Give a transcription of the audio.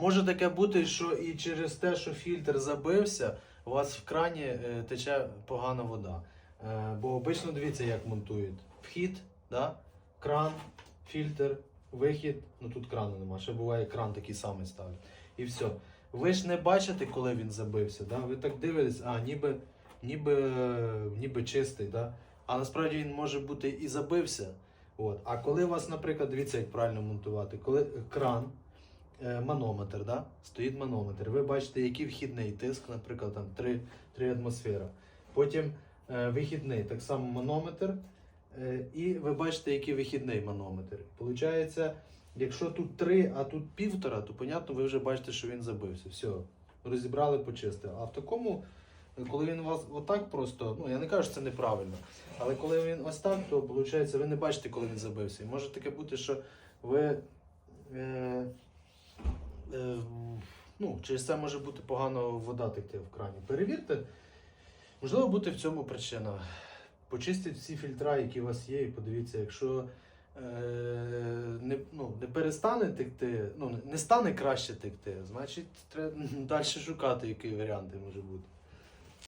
може таке бути, що і через те, що фільтр забився, у вас в крані е, тече погана вода. Е, бо обично дивіться, як монтують. Вхід, да? кран, фільтр, вихід. Ну тут крану нема, ще буває кран такий самий ставлять. І все. Ви ж не бачите, коли він забився. Да? Ви так дивитесь, а ніби, ніби, ніби чистий. Да? А насправді він може бути і забився. От. А коли у вас, наприклад, дивіться, як правильно монтувати, коли кран, манометр, да? стоїть манометр, ви бачите, який вхідний тиск, наприклад, там 3, 3 атмосфера. Потім е, вихідний, так само манометр. Е, і ви бачите, який вихідний манометр. Получається, якщо тут 3, а тут півтора, то понятно, ви вже бачите, що він забився. Все, розібрали, почистили. А в такому, е, коли він у вас отак просто, ну я не кажу, що це неправильно, але коли він ось так, то виходить, ви не бачите, коли він забився. І може таке бути, що ви. Е, е, ну, через це може бути погано вода текти в крані. Перевірте, можливо, бути в цьому причина. Почистіть всі фільтра, які у вас є, і подивіться, якщо е, не, ну, не перестане текти, ну, не стане краще текти, значить треба далі шукати, які варіанти може бути.